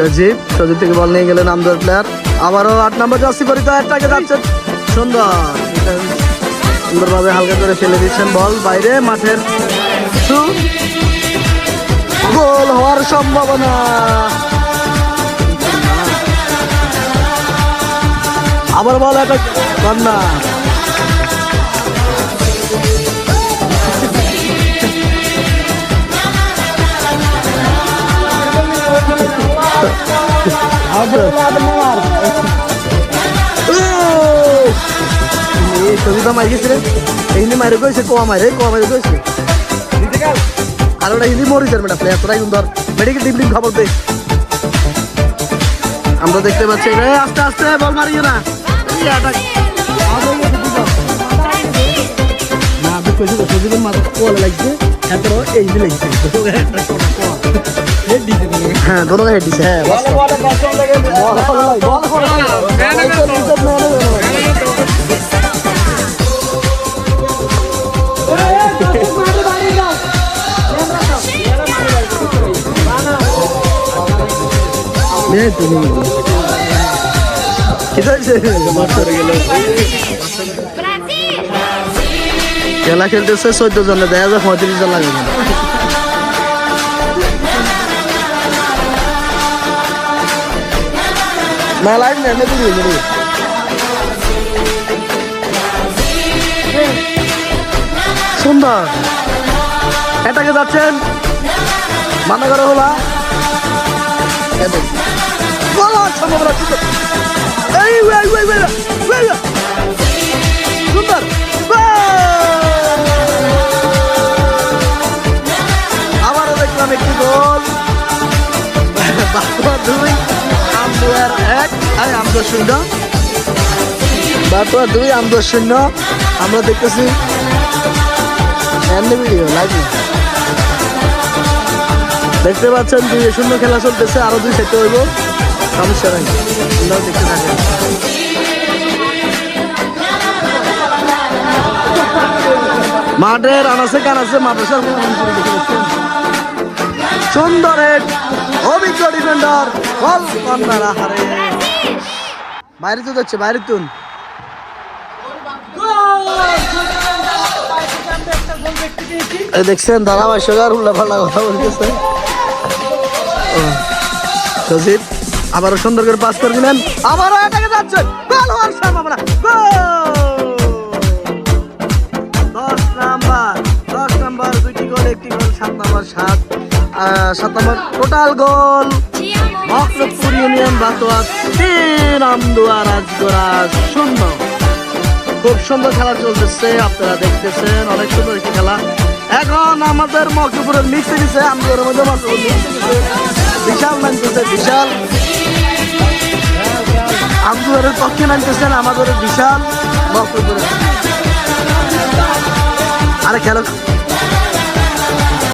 সজীব সজীব থেকে বল নিয়ে গেলেন আমদার প্লেয়ার আবারও আট নম্বর জার্সি পরিত একটাকে যাচ্ছে সুন্দর সুন্দরভাবে হালকা করে ফেলে দিচ্ছেন বল বাইরে মাঠের গোল হওয়ার সম্ভাবনা আবার বল একটা কন্যা এই ছবিটা মারি গেছে রে মারি কইছে কোয়া মারে কোয়া মারি কইছে আর ওটা হিন্দি মরি যার প্লেয়ার তোরাই সুন্দর মেডিকেল টিম খবর দে আমরা দেখতে পাচ্ছি রে আস্তে আস্তে বল মারিও না। না কইছি সজিবের মাথা কোয়ালে লাগছে এত এই লাগছে হ্যাঁ দোনো হেড দিছে। হ্যাঁ খেলা খেলতেছে চোদ্দ জনে দেখা যায় পঁয়ত্রিশ জন লাগে না না লাইন নেই নেই দিবি দিবি সুন্দর। এটাকে যাচ্ছেন? মানা করে হলা। এই ওই ওই ওই ওই আর আমদুয়ার শূন্য। বাতুয়া দুই আমদুয়ার শূন্য। আমরা দেখতেছি ভিডিও লাইভ দেখতে পাচ্ছেন, দুই শূন্য খেলা চলতেছে, আরও দুই সেটে হইব। সমস্যা নাই আপনারা দেখতে থাকেন মাঠের আনাসে কানাসে মাদ্রাসার সুন্দর হেড অভিজ্ঞ ডিফেন্ডার বল কর্নার আহারে বাইরে তো যাচ্ছে বাইরে তুন দেখছেন ধারাবাহিক সোজার উল্লা পাল্লা কথা বলতেছে। ও, সজিব আবারও সুন্দর করে পাস করে দিলেন আবারও এটাকে যাচ্ছে গোল হওয়ার সম্ভাবনা দশ নাম্বার দশ নাম্বার একটি গোল সাত নাম্বার সাত। সাত number total goal. Makarpur union Batoya তিন আমদুয়া রাজগোড়া শূন্য। খুব সুন্দর খেলা চলতেছে, আপনারা দেখতেছেন, অনেক সুন্দর একটি খেলা। এখন আমাদের মকরপুরের মিক্সে দিছে আমদুয়ার মধ্যে বিশাল নামতেছে, বিশাল। আমদুয়ারের পক্ষে নামতেছেন আমাদের বিশাল মকরপুরের আরে খেলো।